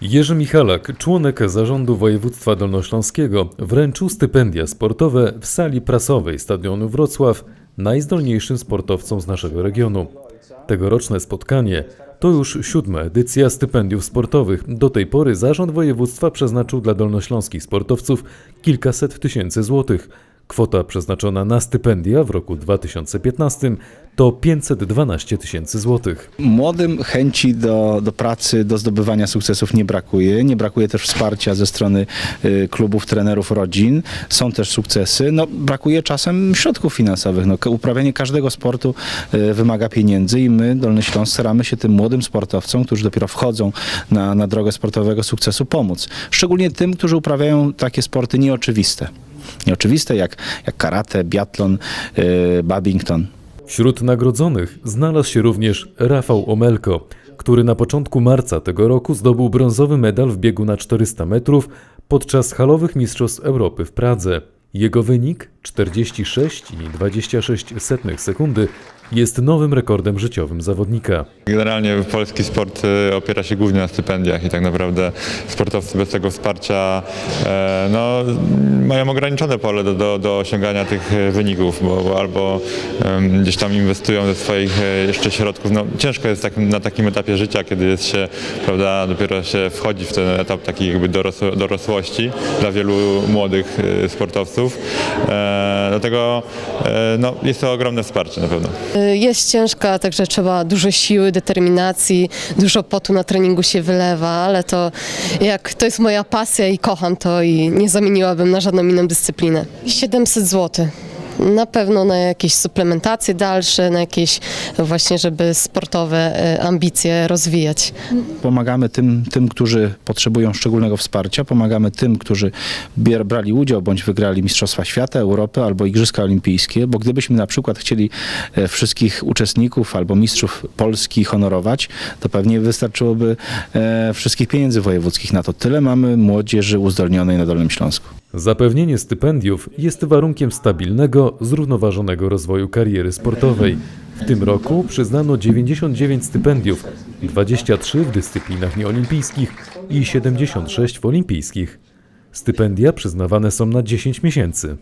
Jerzy Michalak, członek zarządu województwa dolnośląskiego, wręczył stypendia sportowe w sali prasowej Stadionu Wrocław najzdolniejszym sportowcom z naszego regionu. Tegoroczne spotkanie to już siódma edycja stypendiów sportowych. Do tej pory zarząd województwa przeznaczył dla dolnośląskich sportowców kilkaset tysięcy złotych. Kwota przeznaczona na stypendia w roku 2015 to 512 tysięcy złotych. Młodym chęci do, do pracy, do zdobywania sukcesów nie brakuje. Nie brakuje też wsparcia ze strony y, klubów, trenerów, rodzin. Są też sukcesy. No, brakuje czasem środków finansowych. No, uprawianie każdego sportu y, wymaga pieniędzy i my, Dolny Śląsk, staramy się tym młodym sportowcom, którzy dopiero wchodzą na, na drogę sportowego sukcesu, pomóc. Szczególnie tym, którzy uprawiają takie sporty nieoczywiste. Nieoczywiste jak, jak karate, biatlon, y, badminton. Wśród nagrodzonych znalazł się również Rafał Omelko, który na początku marca tego roku zdobył brązowy medal w biegu na 400 metrów podczas halowych Mistrzostw Europy w Pradze. Jego wynik 46,26 sekundy jest nowym rekordem życiowym zawodnika. Generalnie polski sport e, opiera się głównie na stypendiach i tak naprawdę sportowcy bez tego wsparcia e, no, mają ograniczone pole do, do, do osiągania tych e, wyników, bo, bo albo gdzieś tam inwestują ze swoich e, jeszcze środków. No, ciężko jest tak, na takim etapie życia, kiedy jest się, prawda, dopiero się wchodzi w ten etap takiej jakby dorosło, dorosłości dla wielu młodych sportowców. E, dlatego e, no, jest to ogromne wsparcie na pewno. Jest ciężka, także trzeba dużo siły, determinacji, dużo potu na treningu się wylewa, ale to jak to jest moja pasja i kocham to i nie zamieniłabym na żadną inną dyscyplinę. 700 zł. Na pewno na jakieś suplementacje dalsze, na jakieś właśnie, żeby sportowe e, ambicje rozwijać. Pomagamy tym, tym, którzy potrzebują szczególnego wsparcia, pomagamy tym, którzy bier, brali udział bądź wygrali Mistrzostwa Świata, Europy albo Igrzyska Olimpijskie, bo gdybyśmy na przykład chcieli e, wszystkich uczestników albo mistrzów Polski honorować, to pewnie wystarczyłoby e, wszystkich pieniędzy wojewódzkich na to. Tyle mamy młodzieży uzdolnionej na Dolnym Śląsku. Zapewnienie stypendiów jest warunkiem stabilnego, zrównoważonego rozwoju kariery sportowej. W tym roku przyznano 99 stypendiów, 23 w dyscyplinach nieolimpijskich i 76 w olimpijskich. Stypendia przyznawane są na 10 miesięcy.